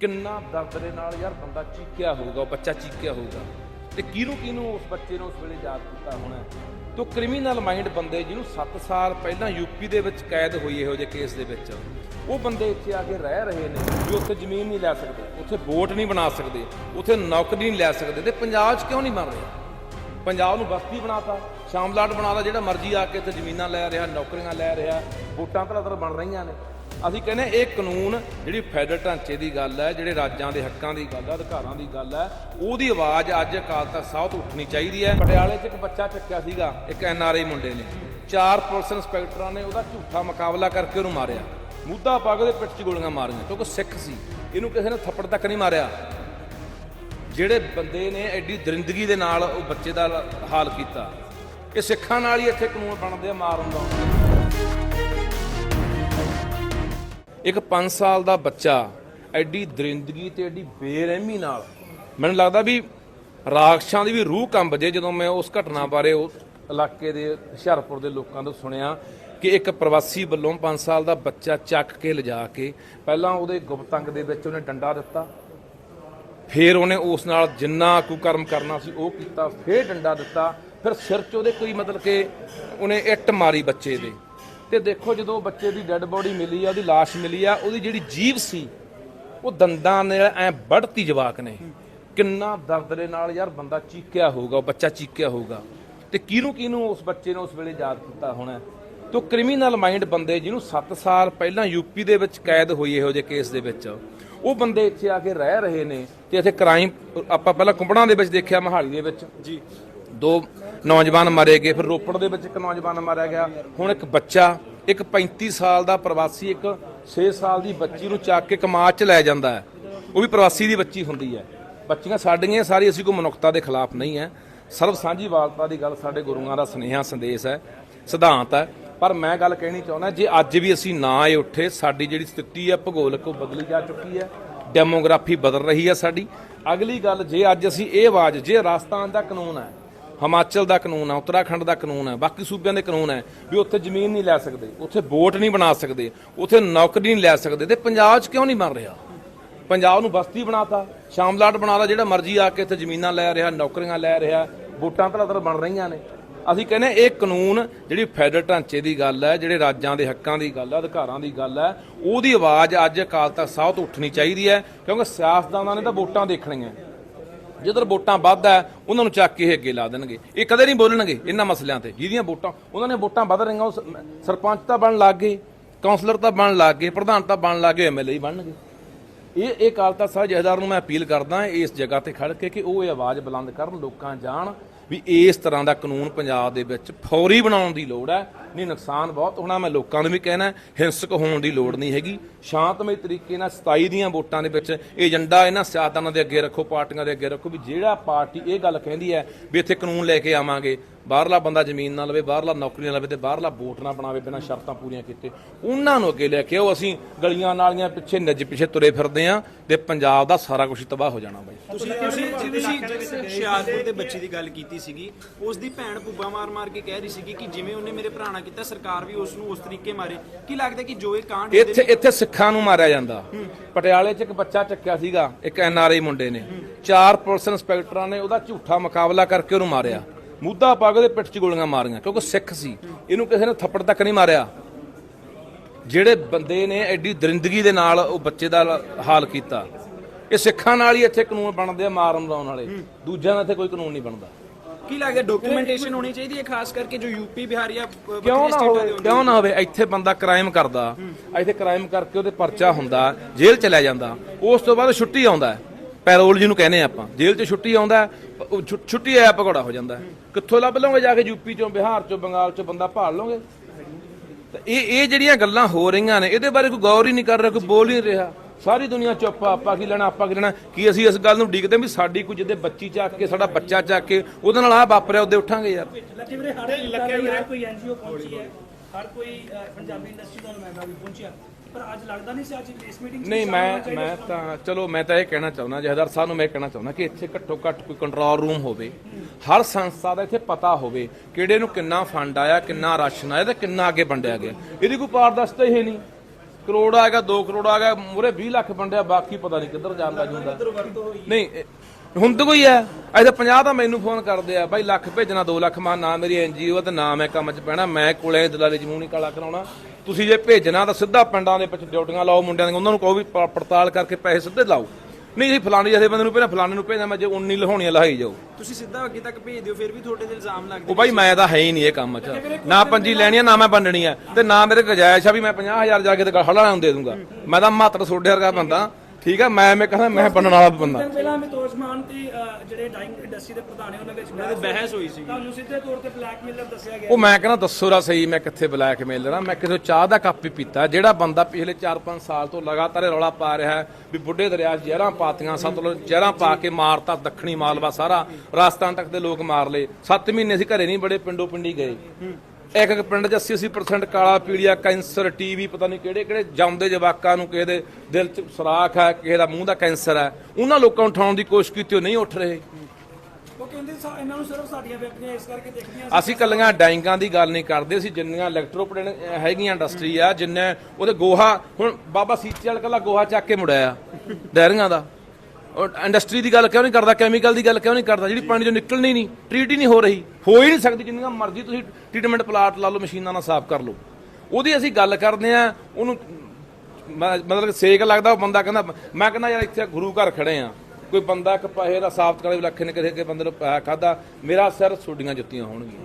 ਕਿੰਨਾ ਦਰਦ ਦੇ ਨਾਲ ਯਾਰ ਬੰਦਾ ਚੀਕਿਆ ਹੋਊਗਾ, ਉਹ ਬੱਚਾ ਚੀਕਿਆ ਹੋਊਗਾ। ਤੇ ਕਿਹਨੂੰ ਕਿਹਨੂੰ ਉਸ ਬੱਚੇ ਨੂੰ ਉਸ ਵੇਲੇ ਯਾਦ ਕੀਤਾ ਹੋਣਾ ਤੋ ਕ੍ਰਿਮੀਨਲ ਮਾਈਂਡ ਬੰਦੇ ਜਿਹਨੂੰ 7 ਸਾਲ ਪਹਿਲਾਂ ਯੂਪੀ ਦੇ ਵਿੱਚ ਕੈਦ ਹੋਈ ਇਹੋ ਜਿਹੇ ਕੇਸ ਦੇ ਵਿੱਚ, ਉਹ ਬੰਦੇ ਇੱਥੇ ਆ ਕੇ ਰਹਿ ਰਹੇ ਨੇ, ਜੋ ਉੱਥੇ ਜ਼ਮੀਨ ਨਹੀਂ ਲੈ ਸਕਦੇ, ਉੱਥੇ ਵੋਟ ਨਹੀਂ ਬਣਾ ਸਕਦੇ, ਉੱਥੇ ਨੌਕਰੀ ਨਹੀਂ ਲੈ ਸਕਦੇ ਤੇ ਪੰਜਾਬ 'ਚ ਕਿਉਂ ਨਹੀਂ ਬਣ ਰਿਹਾ? ਪੰਜਾਬ ਨੂੰ ਬਸਤੀ ਬਣਾਤਾ ਸ਼ਾਮਲਾਟ ਬਣਾਤਾ, ਜਿਹੜਾ ਮਰਜ਼ੀ ਆ ਕੇ ਇੱਥੇ ਜ਼ਮੀਨਾਂ ਲੈ ਰਿਹਾ, ਨੌਕਰੀਆਂ ਲੈ ਰਿਹਾ, ਵੋਟਾਂ ਧੜਾ ਬਣ ਰਹੀਆਂ ਨੇ। ਅਸੀਂ ਕਹਿੰਦੇ ਇਹ ਕਾਨੂੰਨ ਜਿਹੜੀ ਫੈਡਰਲ ਢਾਂਚੇ ਦੀ ਗੱਲ ਹੈ, ਜਿਹੜੇ ਰਾਜਾਂ ਦੇ ਹੱਕਾਂ ਦੀ ਗੱਲ ਹੈ, ਅਧਿਕਾਰਾਂ ਦੀ ਗੱਲ ਹੈ, ਉਹਦੀ ਆਵਾਜ਼ ਅੱਜ ਅਕਾਲ ਤਖਤ ਸਾਹਿਬ ਤੋਂ ਉੱਠਣੀ ਚਾਹੀਦੀ ਹੈ। ਪਟਿਆਲੇ 'ਚ ਇੱਕ ਬੱਚਾ ਚੱਕਿਆ ਸੀਗਾ, ਇੱਕ ਐਨਆਰਆਈ ਮੁੰਡੇ ਨੇ। ਚਾਰ ਪੁਲਿਸ ਇੰਸਪੈਕਟਰਾਂ ਨੇ ਉਹਦਾ ਝੂਠਾ ਮੁਕਾਬਲਾ ਕਰਕੇ ਉਹਨੂੰ ਮਾਰਿਆ। ਮੁੱਦਾ ਪਾ ਕੇ ਉਹਦੇ ਪਿੱਠ 'ਚ ਗੋਲੀਆਂ ਮਾਰੀਆਂ, ਕਿਉਂਕਿ ਸਿੱਖ ਸੀ। ਇਹਨੂੰ ਕਿਸੇ ਨੇ ਥੱਪੜ ਤੱਕ ਨਹੀਂ ਮਾਰਿਆ। ਜਿਹੜੇ ਬੰਦੇ ਨੇ ਐਡੀ ਦਰਿੰਦਗੀ ਦੇ ਨਾਲ ਉਹ ਬੱਚੇ ਦਾ ਹਾਲ ਕੀਤਾ। ਇਹ ਸਿੱਖਾਂ ਨਾਲ ਹੀ ਇੱਥੇ ਕਾਨੂੰਨ ਬਣਦੇ ਆ, ਮਾਰਨ ਦਾ। ਇੱਕ 5 ਸਾਲ ਦਾ ਬੱਚਾ, ਐਡੀ ਦਰਿੰਦਗੀ ਤੇ ਐਡੀ ਬੇਰਹਿਮੀ ਨਾਲ। ਮੈਨੂੰ ਲੱਗਦਾ ਵੀ ਰਾਖਸ਼ਾਂ ਦੀ ਵੀ ਰੂਹ ਕੰਬ ਜੇ ਜਦੋਂ ਮੈਂ ਉਸ ਘਟਨਾ ਬਾਰੇ ਉਸ ਇਲਾਕੇ ਦੇ, ਹੁਸ਼ਿਆਰਪੁਰ ਦੇ ਲੋਕਾਂ ਤੋਂ ਸੁਣਿਆ ਕਿ ਇੱਕ ਪ੍ਰਵਾਸੀ ਵੱਲੋਂ 5 ਸਾਲ ਦਾ ਬੱਚਾ ਚੱਕ ਕੇ ਲਿਜਾ ਕੇ ਪਹਿਲਾਂ ਉਹਦੇ ਗੁਪਤੰਗ ਦੇ ਵਿੱਚ ਉਹਨੇ ਡੰਡਾ ਦਿੱਤਾ। ਫਿਰ ਉਹਨੇ ਉਸ ਨਾਲ ਜਿੰਨਾ ਕੁਕਰਮ ਕਰਨਾ ਸੀ ਉਹ ਕੀਤਾ, ਫਿਰ ਡੰਡਾ ਦਿੱਤਾ। ਫਿਰ ਸਿਰ 'ਚ ਉਹਦੇ ਕੋਈ ਮਤਲਬ ਕਿ ਉਹਨੇ ਇੱਟ ਮਾਰੀ ਬੱਚੇ ਦੇ। ਤੇ ਦੇਖੋ ਜਦੋਂ ਬੱਚੇ ਦੀ ਡੈੱਡ ਬੋਡੀ ਮਿਲੀ ਆ ਉਹਦੀ ਲਾਸ਼ ਮਿਲੀ ਆ ਉਹਦੀ ਜਿਹੜੀ ਜੀਭ ਸੀ ਉਹ ਦੰਦਾਂ ਨੇ ਐ ਵੱਢਤੀ ਜਵਾਕ ਨੇ। ਕਿੰਨਾ ਦਰਦ ਦੇ ਨਾਲ ਯਾਰ ਬੰਦਾ ਚੀਕਿਆ ਹੋਊਗਾ ਉਹ ਬੱਚਾ ਚੀਕਿਆ ਹੋਊਗਾ। ਤੇ ਕਿਹਨੂੰ ਕਿਹਨੂੰ ਉਸ ਬੱਚੇ ਨੂੰ ਉਸ ਵੇਲੇ ਯਾਦ ਕੀਤਾ ਹੋਣਾ? ਤੋ ਕ੍ਰਿਮੀਨਲ ਮਾਈਂਡ ਬੰਦੇ ਜਿਹਨੂੰ 7 ਸਾਲ ਪਹਿਲਾਂ ਯੂਪੀ ਦੇ ਵਿੱਚ ਕੈਦ ਹੋਈ ਇਹੋ ਜਿਹੇ ਕੇਸ ਦੇ ਵਿੱਚ। ਉਹ ਬੰਦੇ ਇੱਥੇ ਆ ਕੇ ਰਹਿ ਰਹੇ ਨੇ ਤੇ ਇੱਥੇ ਕ੍ਰਾਈਮ ਆਪਾਂ ਪਹਿਲਾਂ ਕੁੰਬੜਾਂ ਦੇ ਵਿੱਚ ਦੇਖਿਆ ਮਹਾਲੀ ਦੇ ਵਿੱਚ। ਜੀ। ਦੋ ਨੌਜਵਾਨ ਮਾਰੇ ਗਏ। ਫਿਰ ਰੋਪੜ ਦੇ ਵਿੱਚ ਇੱਕ ਨੌਜਵਾਨ ਮਾਰਿਆ ਗਿਆ। ਹੁਣ ਇੱਕ ਬੱਚਾ, ਇੱਕ 35 ਸਾਲ ਦਾ ਪ੍ਰਵਾਸੀ, ਇੱਕ 6 ਸਾਲ ਦੀ ਬੱਚੀ ਨੂੰ ਚੱਕ ਕੇ ਕਮਾਦ ਚ ਲੈ ਜਾਂਦਾ ਹੈ। ਉਹ ਵੀ ਪ੍ਰਵਾਸੀ ਦੀ ਬੱਚੀ ਹੁੰਦੀ ਹੈ। ਬੱਚੀਆਂ ਸਾਡੀਆਂ ਸਾਰੀ, ਅਸੀਂ ਕੋਈ ਮਨੁੱਖਤਾ ਦੇ ਖਿਲਾਫ ਨਹੀਂ ਹੈ। ਸਰਬ ਸਾਂਝੀਵਾਲਤਾ ਦੀ ਗੱਲ ਸਾਡੇ ਗੁਰੂਆਂ ਦਾ ਸੁਨੇਹਾ, ਸੰਦੇਸ਼ ਹੈ, ਸਿਧਾਂਤ ਹੈ। ਪਰ ਮੈਂ ਗੱਲ ਕਹਿਣੀ ਚਾਹੁੰਦਾ, ਜੇ ਅੱਜ ਵੀ ਅਸੀਂ ਨਾ ਆਏ ਉੱਠੇ, ਸਾਡੀ ਜਿਹੜੀ ਸਥਿਤੀ ਹੈ, ਭੂਗੋਲਿਕ ਉਹ ਬਦਲੀ ਜਾ ਚੁੱਕੀ ਹੈ। ਡੈਮੋਗ੍ਰਾਫੀ ਬਦਲ ਰਹੀ ਹੈ ਸਾਡੀ। ਅਗਲੀ ਗੱਲ, ਜੇ ਅੱਜ ਅਸੀਂ ਇਹ ਆਵਾਜ਼, ਜੇ ਰਾਜਸਥਾਨ ਦਾ ਕਾਨੂੰਨ ਹੈ ਹਿਮਾਚਲ ਦਾ ਕਾਨੂੰਨ ਹੈ ਉੱਤਰਾਖੰਡ ਦਾ ਕਾਨੂੰਨ ਹੈ ਬਾਕੀ ਸੂਬਿਆਂ ਦੇ ਕਾਨੂੰਨ ਹੈ ਵੀ ਉੱਥੇ ਜ਼ਮੀਨ ਨਹੀਂ ਲੈ ਸਕਦੇ, ਉੱਥੇ ਵੋਟ ਨਹੀਂ ਬਣਾ ਸਕਦੇ, ਉੱਥੇ ਨੌਕਰੀ ਨਹੀਂ ਲੈ ਸਕਦੇ, ਤੇ ਪੰਜਾਬ 'ਚ ਕਿਉਂ ਨਹੀਂ ਬਣ ਰਿਹਾ? ਪੰਜਾਬ ਨੂੰ ਬਸਤੀ ਬਣਾਤਾ ਸ਼ਾਮਲਾਟ ਬਣਾਤਾ ਜਿਹੜਾ ਮਰਜ਼ੀ ਆ ਕੇ ਇੱਥੇ ਜ਼ਮੀਨਾਂ ਲੈ ਰਿਹਾ, ਨੌਕਰੀਆਂ ਲੈ ਰਿਹਾ, ਵੋਟਾਂ ਧੜਾ ਬਣ ਰਹੀਆਂ ਨੇ। ਅਸੀਂ ਕਹਿੰਦੇ ਇਹ ਕਾਨੂੰਨ ਜਿਹੜੀ ਫੈਡਰਲ ਢਾਂਚੇ ਦੀ ਗੱਲ ਹੈ, ਜਿਹੜੇ ਰਾਜਾਂ ਦੇ ਹੱਕਾਂ ਦੀ ਗੱਲ ਹੈ, ਅਧਿਕਾਰਾਂ ਦੀ ਗੱਲ ਹੈ, ਉਹਦੀ ਆਵਾਜ਼ ਅੱਜ ਅਕਾਲ ਤਖਤ ਸਾਹਿਬ ਤੋਂ ਉੱਠਣੀ ਚਾਹੀਦੀ ਹੈ, ਕਿਉਂਕਿ ਸਿਆਸਤਦਾਨਾਂ ਨੇ ਤਾਂ ਵੋਟਾਂ ਦੇਖਣੀਆਂ। ਜਿੱਧਰ ਵੋਟਾਂ ਵੱਧ ਹੈ, ਉਹਨਾਂ ਨੂੰ ਚੱਕ ਕੇ ਇਹ ਅੱਗੇ ਲਾ ਦੇਣਗੇ। ਇਹ ਕਦੇ ਨਹੀਂ ਬੋਲਣਗੇ ਇਹਨਾਂ ਮਸਲਿਆਂ ਤੇ, ਜਿਹਦੀਆਂ ਵੋਟਾਂ ਉਹਨਾਂ ਨੇ ਵੋਟਾਂ ਵੱਧ ਰਹੀਆਂ, ਉਹ ਸਰਪੰਚ ਤਾਂ ਬਣ ਲੱਗ ਗਏ ਕਾਉਂਸਲਰ ਤਾਂ ਬਣ ਲੱਗ ਗਏ, ਪ੍ਰਧਾਨ ਤਾਂ ਬਣ ਲੱਗ ਗਏ ਐਮਐਲਏ ਹੀ ਬਣਨਗੇ। ਇਹ ਇਹ ਕਾਲ ਤਖਤ ਸਾਹਿਬ ਜਥੇਦਾਰ ਨੂੰ ਮੈਂ ਅਪੀਲ ਕਰਦਾ, ਇਸ ਜਗ੍ਹਾ ਤੇ ਖੜ ਕੇ ਕਿ ਉਹ ਇਹ ਆਵਾਜ਼ ਬੁਲੰਦ ਕਰਨ, ਲੋਕਾਂ ਜਾਣ ਵੀ ਇਸ ਤਰ੍ਹਾਂ ਦਾ ਕਾਨੂੰਨ ਪੰਜਾਬ ਦੇ ਵਿੱਚ ਫੌਰੀ ਬਣਾਉਣ ਦੀ ਲੋੜ ਹੈ। ਨਹੀਂ, ਨੁਕਸਾਨ ਬਹੁਤ ਹੋਣਾ, ਮੈਂ ਲੋਕਾਂ ਨੂੰ ਵੀ ਕਹਿਣਾ ਹਿੰਸਕ ਹੋਣ ਦੀ ਲੋੜ ਨਹੀਂ ਹੈਗੀ। ਸ਼ਾਂਤਮਈ ਤਰੀਕੇ ਨਾਲ 27 ਦੀਆਂ ਵੋਟਾਂ ਦੇ ਵਿੱਚ ਏਜੰਡਾ ਇਹਨਾਂ ਸਿਆਸਤਦਾਨਾਂ ਦੇ ਅੱਗੇ ਰੱਖੋ, ਪਾਰਟੀਆਂ ਦੇ ਅੱਗੇ ਰੱਖੋ ਵੀ ਜਿਹੜਾ ਪਾਰਟੀ ਇਹ ਗੱਲ ਕਹਿੰਦੀ ਹੈ ਵੀ ਇੱਥੇ ਕਾਨੂੰਨ ਲੈ ਕੇ ਆਵਾਂਗੇ ਬਾਹਰਲਾ ਬੰਦਾ ਜ਼ਮੀਨ ਨਾ ਲਵੇ ਬਾਹਰਲਾ ਨੌਕਰੀ ਨਾ ਲਵੇ ਤੇ ਬਾਹਰਲਾ ਵੋਟ ਨਾ ਬਣਾਵੇ ਬਿਨਾਂ ਸ਼ਰਤਾਂ ਪੂਰੀਆਂ ਕੀਤੇ। ਉਹਨਾਂ ਨੂੰ ਅੱਗੇ ਲੈ ਕੇ ਆਓ ਅਸੀਂ ਗਲੀਆਂ ਨਾਲੀਆਂ ਪਿੱਛੇ ਨੱਜ ਪਿੱਛੇ ਤੁਰੇ ਫਿਰਦੇ ਆਂ ਤੇ ਪੰਜਾਬ ਦਾ ਸਾਰਾ ਕੁਝ ਤਬਾਹ ਹੋ ਜਾਣਾ ਬਾਈ। ਤੁਸੀਂ ਤੁਸੀਂ ਤੁਸੀਂ ਹੁਸ਼ਿਆਰਪੁਰ ਦੇ ਬੱਚੇ ਦੀ ਗੱਲ ਕੀਤੀ ਸੀਗੀ। ਉਸ ਦੀ ਭੈਣ ਪੁੱਬਾ ਮਾਰ ਮਾਰ ਕੇ ਕਹਿ ਰਹੀ ਸੀਗੀ ਕਿ ਜਿਵੇਂ ਉਹਨੇ ਮੇਰੇ ਭਰਾ ਨਾਲ ਕੀਤਾ ਸਰਕਾਰ ਵੀ ਉਸ ਨੂੰ ਉਸ ਤਰੀਕੇ ਮਾਰੇ। ਕੀ ਲੱਗਦਾ ਕਿ ਜੋ ਇਹ ਕਾਂਡ ਇੱਥੇ ਇੱਥੇ ਸਿੱਖਾਂ ਨੂੰ ਮਾਰਿਆ ਜਾਂਦਾ। ਪਟਿਆਲੇ 'ਚ ਇੱਕ ਬੱਚਾ ਚੱਕਿਆ ਸੀਗਾ ਇੱਕ ਐਨਆਰਆਈ ਮੁੰਡੇ ਨੇ। ਚਾਰ ਪੁਲਿਸ ਇੰਸਪੈਕਟਰਾਂ ਨੇ ਉਹਦਾ ਝੂਠਾ ਮੁਕਾਬਲਾ ਕਰਕੇ ਉਹਨੂੰ ਮਾਰਿਆ। ਮੁੱਦਾ ਪਾ ਕੇ ਉਹਦੇ ਪਿੱਠ 'ਚ ਗੋਲੀਆਂ ਮਾਰੀਆਂ ਕਿਉਂਕਿ ਸਿੱਖ ਸੀ। ਇਹਨੂੰ ਕਿਸੇ ਨੇ ਥੱਪੜ ਤੱਕ ਨਹੀਂ ਮਾਰਿਆ। ਜਿਹੜੇ ਬੰਦੇ ਨੇ ਐਡੀ ਦਰਿੰਦਗੀ ਦੇ ਨਾਲ ਉਹ ਬੱਚੇ ਦਾ ਹਾਲ ਕੀਤਾ ਇਹ ਸਿੱਖਾਂ ਨਾਲ ਹੀ ਇੱਥੇ ਕਾਨੂੰਨ ਬਣਦੇ ਆ ਮਾਰਨ ਲਾਉਣ ਵਾਲੇ। ਦੂਜਿਆਂ ਦਾ ਇੱਥੇ ਕੋਈ ਕਾਨੂੰਨ ਨਹੀਂ ਬਣਦਾ। ਕੀ ਲੱਗਦਾ ਡਾਕੂਮੈਂਟੇਸ਼ਨ ਹੋਣੀ ਚਾਹੀਦੀ ਹੈ ਖਾਸ ਕਰਕੇ ਜੋ ਯੂਪੀ ਬਿਹਾਰ ਜਾਂ ਕਿਉਂ ਨਾ ਦੇ ਹੋਵੇ ਕਿਉਂ ਨਾ ਹੋਵੇ ਇੱਥੇ ਬੰਦਾ ਕ੍ਰਾਈਮ ਕਰਦਾ ਇੱਥੇ ਕ੍ਰਾਈਮ ਕਰਕੇ ਉਹਦੇ ਪਰਚਾ ਹੁੰਦਾ ਜੇਲ੍ਹ ਚਲਿਆ ਜਾਂਦਾ ਉਸ ਤੋਂ ਬਾਅਦ ਛੁੱਟੀ ਆਉਂਦਾ। ਪੈਰੋਲ ਜਿਹਨੂੰ ਕਹਿੰਦੇ ਆਪਾਂ ਜੇਲ੍ਹ 'ਚ ਛੁੱਟੀ ਆਉਂਦਾ ਉਹ ਛੁ- ਛੁੱਟੀ ਆਇਆ ਪਕੌੜਾ ਹੋ ਜਾਂਦਾ। ਕਿੱਥੋਂ ਲੱਭ ਲਓਗੇ ਜਾ ਕੇ ਯੂਪੀ ਚੋਂ ਬਿਹਾਰ ਚੋਂ ਬੰਗਾਲ ਚੋਂ ਬੰਦਾ ਭਾਲ ਲਓਗੇ? ਤਾਂ ਇਹ ਇਹ ਜਿਹੜੀਆਂ ਗੱਲਾਂ ਹੋ ਰਹੀਆਂ ਨੇ ਇਹਦੇ ਬਾਰੇ ਕੋਈ ਗੌਰ ਹੀ ਨਹੀਂ ਕਰ ਰਿਹਾ ਕੋਈ ਬੋਲ ਹੀ ਨਹੀਂ ਰਿਹਾ। ਸਾਰੀ ਦੁਨੀਆ ਚੁੱਪ ਆ ਆਪਾਂ ਕੀ ਲੈਣਾ ਆਪਾਂ ਕੀ ਲੈਣਾ? ਕੀ ਅਸੀਂ ਇਸ ਗੱਲ ਨੂੰ ਡਿੱਗਦੇ ਵੀ ਸਾਡੀ ਕੋਈ ਜਿਹਦੇ ਬੱਚੀ ਚੱਕ ਕੇ ਸਾਡਾ ਬੱਚਾ ਚੱਕ ਕੇ ਉਹਦੇ ਨਾਲ ਆ ਵਾਪਰਿਆ ਉਹਦੇ ਉੱਠਾਂਗੇ ਯਾਰ। ਲੱਗੇ ਵੀਰੇ ਹਰ ਲੱਗੇ ਹਰ ਕੋਈ ਐਨਜੀਓ ਪਹੁੰਚੀ ਹੈ। ਹਰ ਕੋਈ ਅਹ, ਪੰਜਾਬੀ ਇੰਡਸਟਰੀ ਦਾ ਨੁਮਾਇੰਦਾ ਵੀ ਪਹੁੰਚਿਆ। ਪਰ ਅੱਜ ਲੱਗਦਾ ਨਹੀਂ ਸੀ ਅੱਜ ਇਸ ਮੀਟਿੰਗ ਨਹੀਂ ਮੈਂ ਮੈਂ ਤਾਂ ਚਲੋ ਮੈਂ ਤਾਂ ਇਹ ਕਹਿਣਾ ਚਾਹੁੰਦਾ ਜਹਦਰ ਸਾਹਿਬ ਨੂੰ ਮੈਂ ਕਹਿਣਾ ਚਾਹੁੰਦਾ ਕਿ ਇੱਥੇ ਘੱਟੋ ਘੱਟ ਕੋਈ ਕੰਟਰੋਲ ਰੂਮ ਹੋਵੇ। ਹਰ ਸੰਸਥਾ ਦਾ ਇੱਥੇ ਪਤਾ ਹੋਵੇ ਕਿਹੜੇ ਨੂੰ ਕਿੰਨਾ ਫੰਡ ਆਇਆ ਕਿੰਨਾ ਰਾਸ਼ਨ ਆਇਆ ਤੇ ਕਿੰਨਾ ਅੱਗੇ ਵੰਡਿਆ ਗਿਆ। ਇਹਦੀ ਕੋਈ ਪਾਰਦਰਸ਼ਤਾ ਹੀ ਨਹੀਂ। ਕਰੋੜ ਆ ਗਿਆ 2 ਕਰੋੜ ਆ ਗਿਆ ਮੂਰੇ 20 ਲੱਖ ਵੰਡਿਆ ਬਾਕੀ ਪਤਾ ਨਹੀਂ ਕਿੱਧਰ ਜਾਂਦਾ। ਜੁੰਦਾ ਨਹੀਂ ਹੁਣ ਤਾਂ ਕੋਈ ਹੈ। ਅਜੇ 50 ਤਾਂ ਮੈਨੂੰ ਫੋਨ ਕਰਦੇ ਆ ਬਾਈ ਲੱਖ ਭੇਜਣਾ 2 ਲੱਖ ਮਾ ਨਾ ਮੇਰੀ ਐਨਜੀਓ ਤੇ ਨਾ ਮੈਂ ਕੰਮ 'ਚ ਪੈਣਾ ਮੈਂ ਕੋਲੇ ਦਲਾਲੀ ਜਮੂਨ ਕਾਲਾ ਕਰਾਉਣਾ। ਤੁਸੀਂ ਜੇ ਭੇਜਣਾ ਤਾਂ ਸਿੱਧਾ ਪਿੰਡਾਂ ਦੇ ਵਿੱਚ ਡਿਊਟੀਆਂ ਲਾਓ ਮੁੰਡਿਆਂ ਦੀਆਂ ਉਹਨਾਂ ਨੂੰ ਕਹੋ ਵੀ ਪ- ਪੜਤਾਲ ਕਰਕੇ ਪੈਸੇ ਸਿੱਧੇ ਲਾਓ। ਨਹੀਂ ਜੀ ਫਲਾਣੀ ਜਿਹੇ ਬੰਦੇ ਨੂੰ ਭੇਜਣਾ ਫਲਾਣੇ ਨੂੰ ਭੇਜਣਾ ਮੈਂ ਜੇ 19 ਲਹਾਉਣੀਆਂ ਲਹਾਈ ਜਾਓ। ਤੁਸੀਂ ਸਿੱਧਾ ਅੱਗੇ ਤੱਕ ਭੇਜ ਦਿਓ ਫਿਰ ਵੀ ਤੁਹਾਡੇ ਤੇ ਇਲਜ਼ਾਮ ਲੱਗਦੇ ਉਹ ਬਾਈ ਮੈਂ ਤਾਂ ਹੈ ਹੀ ਨਹੀਂ ਇਹ ਕੰਮ 'ਚ। ਨਾ ਪੰਜੀ ਲੈਣੀ ਆ ਨਾ ਮੈਂ ਵੰਡਣੀ ਆ ਤੇ ਨਾ ਮੇਰੇ ਗੁਜਾਇਸ਼ ਆ ਵੀ ਮੈਂ 50000 ਜਾ ਕੇ ਤੇ ਹਲਾਣਾ ਨੂੰ ਦੇ ਦੂੰਗਾ ਮੈਂ ਤਾਂ ਮਾਤਰ ਸੋਡੇ ਵਰਗਾ ਬੰਦਾ। ਠੀਕ ਆ ਮੈਂ ਮੈਂ ਕਹਿੰਦਾ ਮੈਂ ਵੰਡਣ ਵਾਲਾ ਬੰਦਾ। ਦਿਨ ਪਹਿਲਾਂ ਮਿਤੋਜ ਮਾਨ ਤੇ ਅਹ, ਜਿਹੜੇ ਡਾਈਂਗ ਇੰਡਸਟਰੀ ਦੇ ਪ੍ਰਧਾਨ ਹੈ ਉਹਨਾਂ ਵਿੱਚ ਤੇ ਬਹਿਸ ਹੋਈ ਸੀ। ਤੁਹਾਨੂੰ ਸਿੱਧੇ ਤੌਰ ਤੇ ਬਲੈਕਮੇਲਰ ਦੱਸਿਆ ਗਿਆ। ਉਹ ਮੈਂ ਕਹਿੰਦਾ ਦੱਸੋ ਰਾ ਸਹੀ ਮੈਂ ਕਿੱਥੇ ਬਲੈਕ ਮੇਲ ਮੈਂ ਕਿਸੇ ਚਾਹ ਦਾ ਕੱਪ ਹੀ ਪੀਤਾ। ਜਿਹੜਾ ਬੰਦਾ ਪਿਛਲੇ 4-5 ਸਾਲ ਤੋਂ ਲਗਾਤਾਰ ਇਹ ਰੌਲਾ ਪਾ ਰਿਹਾ ਹੈ ਵੀ ਬੁੱਢੇ ਦਰਿਆ 'ਚ ਜ਼ਹਿਰਾਂ ਪਾਤੀਆਂ ਸਤਲੁਜ ਜ਼ਹਿਰਾਂ ਪਾ ਕੇ ਮਾਰਤਾ ਦੱਖਣੀ ਮਾਲਵਾ ਸਾਰਾ ਰਾਜਸਥਾਨ ਤੱਕ ਦੇ ਲੋਕ ਮਾਰ ਲਏ। 7 ਮਹੀਨੇ ਸੀ ਘਰੇ ਨਹੀਂ ਬੜੇ ਪਿੰਡੋ ਪਿੰਡੀ ਗਏ। ਇੱਕ ਇੱਕ ਪਿੰਡ 'ਚ 80-80% ਕਾਲਾ ਪੀਲੀਆ ਕੈਂਸਰ ਟੀਵੀ ਪਤਾ ਨਹੀਂ ਕਿਹੜੇ ਕਿਹੜੇ ਜਾਂਦੇ ਜਵਾਕਾਂ ਨੂੰ ਕਿਸੇ ਦੇ ਦਿਲ 'ਚ ਸਰਾਖ ਹੈ ਕਿਸੇ ਦਾ ਮੂੰਹ ਦਾ ਕੈਂਸਰ ਹੈ। ਉਹਨਾਂ ਲੋਕਾਂ ਨੂੰ ਉਠਾਉਣ ਦੀ ਕੋਸ਼ਿਸ਼ ਕੀਤੀ ਉਹ ਨਹੀਂ ਉੱਠ ਰਹੇ। ਉਹ ਕਹਿੰਦੇ ਸਾ- ਇਹਨਾਂ ਨੂੰ ਸਿਰਫ ਸਾਡੀਆਂ ਵਿਅਕਤੀਆਂ ਇਸ ਕਰਕੇ ਦੇਖਦੀਆਂ ਅਸੀਂ ਕੱਲੀਆਂ ਡਾਈਂਗਾਂ ਦੀ ਗੱਲ ਨਹੀਂ ਕਰਦੇ ਅਸੀਂ ਜਿੰਨੀਆਂ ਇਲੈਕਟ੍ਰੋਪਲੇਨ ਹੈਗੀਆਂ ਇੰਡਸਟਰੀ ਆ ਜਿੰਨੇ ਉਹਦੇ ਗੋਹਾ ਹੁਣ ਬਾਬਾ ਸੀਚੇ ਵਾਲਾ ਕੱਲਾ ਗੋਹਾ ਚੱਕ ਕੇ ਮੁੜਿਆ ਡੈਰੀਆਂ ਦਾ। ਇੰਡਸਟਰੀ ਦੀ ਗੱਲ ਕਿਉਂ ਨਹੀਂ ਕਰਦਾ ਕੈਮੀਕਲ ਦੀ ਗੱਲ ਕਿਉਂ ਨਹੀਂ ਕਰਦਾ? ਜਿਹੜੀ ਪਾਣੀ ਚੋਂ ਨਿਕਲਣੀ ਨਹੀਂ ਟ੍ਰੀਟ ਹੀ ਨਹੀਂ ਹੋ ਰਹੀ। ਹੋ ਹੀ ਨਹੀਂ ਸਕਦੀ, ਜਿੰਨੀਆਂ ਮਰਜ਼ੀ ਤੁਸੀਂ ਟ੍ਰੀਟਮੈਂਟ ਪਲਾਂਟ ਲਾ ਲਓ, ਮਸ਼ੀਨਾਂ ਨਾਲ ਸਾਫ਼ ਕਰ ਲਓ। ਉਹਦੀ ਅਸੀਂ ਗੱਲ ਕਰਦੇ ਆ ਉਹਨੂੰ ਮ- ਮਤਲਬ ਸੇਕ ਲੱਗਦਾ, ਉਹ ਬੰਦਾ ਕਹਿੰਦਾ, ਮੈਂ ਕਹਿੰਦਾ ਯਾਰ ਇੱਥੇ ਗੁਰੂ ਘਰ ਖੜੇ ਆ ਕੋਈ ਬੰਦਾ ਇੱਕ ਪੈਸੇ ਦਾ ਸਾਫ਼ ਕਰੇ ਲੱਖ ਨੇ ਕਿਸੇ ਕੇ ਬੰਦੇ ਨੂੰ ਪੈਸਾ ਖਾਦਾ ਮੇਰਾ ਸਿਰ ਛੁੱਡੀਆਂ ਜੁੱਤੀਆਂ ਹੋਣਗੀਆਂ।